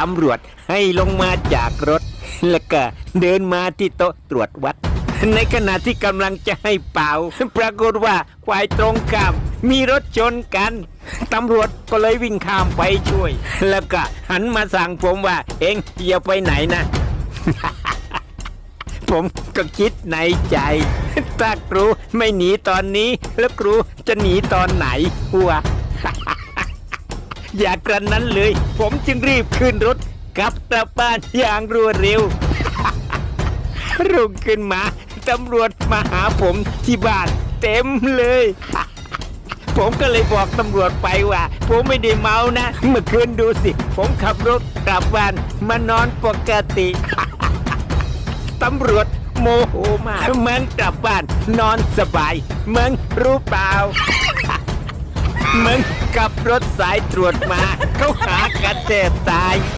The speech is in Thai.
ตำรวจให้ลงมาจากรถ แล้วก็เดินมาที่โต๊ะตรวจวัด ในขณะที่กำลังจะให้เป่า ปรากฏว่าฝ่ายตรงข้ามมีรถชนกัน ตำรวจก็เลยวิ่งข้ามไปช่วย แล้วก็หันมาสั่งผมว่า เอ็งอย่าไปไหนนะ ผมก็คิดในใจ ถ้าครูไม่หนีตอนนี้ แล้วครูจะหนีตอนไหนวะ อย่ากระนั้นเลย ผมจึงรีบขึ้นรถกลับกลับบ้านอย่างรวดเร็ว รุ่งขึ้นมาตำรวจมาหาผมที่บ้านเต็มเลย ผมก็เลยบอกตำรวจไปว่า ผมไม่ได้เมานะ เมื่อคืนดูสิ ผมขับรถกลับบ้านมานอนปกติตำรวจโมโหมากมึงกลับบ้านนอนสบายมึงรู้เปล่ามึง กับรถสายตรวจมา เขาหากันแทบตาย